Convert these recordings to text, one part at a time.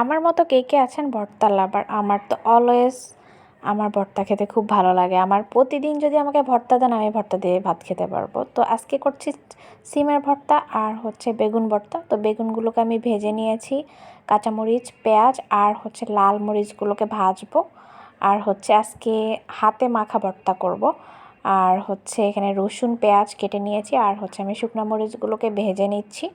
আমার মতো কে কে আছেন ভর্তা লাভার? আমার তো অলওয়েজ আমার ভর্তা খেতে খুব ভালো লাগে। আমার প্রতিদিন যদি আমাকে ভর্তা দেন, আমি ভর্তা দিয়ে ভাত খেতে পারব। তো আজকে করছি সিমের ভর্তা আর হচ্ছে বেগুন ভর্তা। তো বেগুনগুলোকে আমি ভেজে নিয়েছি, কাঁচামরিচ, পেঁয়াজ আর হচ্ছে লাল মরিচগুলোকে ভাজবো। আর হচ্ছে আজকে হাতে মাখা ভর্তা করব। আর হচ্ছে এখানে রসুন, পেঁয়াজ কেটে নিয়েছি। আর হচ্ছে আমি শুকনো মরিচগুলোকে ভেজে নিচ্ছি।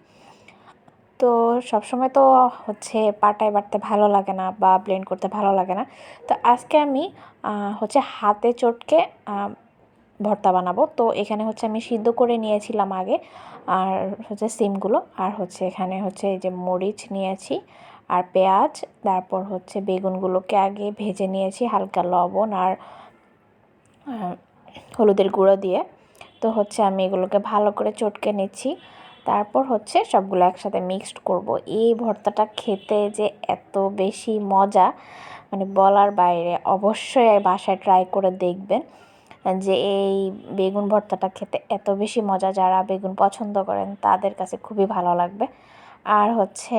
তো সবসময় তো হচ্ছে পাটায় বাটতে ভালো লাগে না বা ব্লেন্ড করতে ভালো লাগে না। তো আজকে আমি হচ্ছে হাতে চটকে ভর্তা বানাবো। তো এখানে হচ্ছে আমি সিদ্ধ করে নিয়েছিলাম আগে, আর হচ্ছে সিমগুলো। আর হচ্ছে এখানে হচ্ছে এই যে মরিচ নিয়েছি, আর পেঁয়াজ, তারপর হচ্ছে বেগুনগুলোকে আগে ভেজে নিয়েছি হালকা লবণ আর হলুদের গুঁড়ো দিয়ে। তো হচ্ছে আমি এগুলোকে ভালো করে চটকে নিচ্ছি। তারপর হচ্ছে সবগুলো একসাথে মিক্সড করব। এই ভর্তাটা খেতে যে এত বেশি মজা মানে বলার বাইরে, অবশ্যই বাসায় ট্রাই করে দেখবেন যে এই বেগুন ভর্তাটা খেতে এত বেশি মজা যারা বেগুন পছন্দ করেন তাদের কাছে খুবই ভালো লাগবে। আর হচ্ছে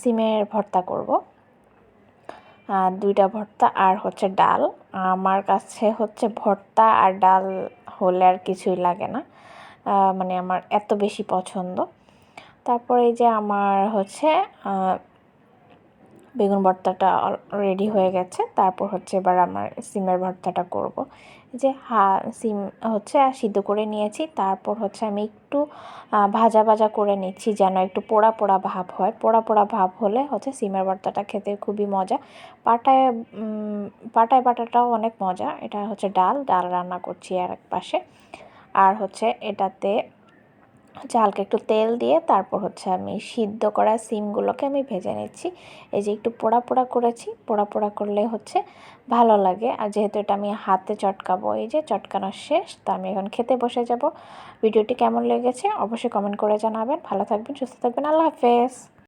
সিমের ভর্তা করব। দুইটা ভর্তা আর হচ্ছে ডাল। আমার কাছে হচ্ছে ভর্তা আর ডাল হলে আর কিছুই লাগে না। মানে আমার এত বেশি পছন্দ। তারপরে এই যে আমার হচ্ছে বেগুন ভর্তাটা রেডি হয়ে গেছে। তারপর হচ্ছে এবার আমার সিমের ভর্তাটা করব। যে হা, সিম হচ্ছে সিদ্ধ করে নিয়েছি। তারপর হচ্ছে আমি একটু ভাজা ভাজা করে নিচ্ছি যেন একটু পোড়া পোড়া ভাব হয়। পোড়া পোড়া ভাব হলে হচ্ছে সিমের ভর্তাটা খেতে খুবই মজা। পাটায় পাটায় বাটাটাও অনেক মজা। এটা হচ্ছে ডাল। ডাল রান্না করছি আর এক পাশে। আর হচ্ছে এটাতে হচ্ছে হালকা একটু তেল দিয়ে তারপর হচ্ছে আমি সিদ্ধ করা সিমগুলোকে আমি ভেজে নিচ্ছি। এই যে একটু পোড়া পোড়া করেছি, পোড়া পোড়া করলে হচ্ছে ভালো লাগে। আর যেহেতু এটা আমি হাতে চটকাবো, এই যে চটকানো শেষ, তো আমি এখন খেতে বসে যাব। ভিডিওটি কেমন লেগেছে অবশ্যই কমেন্ট করে জানাবেন। ভালো থাকবেন, সুস্থ থাকবেন, আল্লাহ হাফেজ।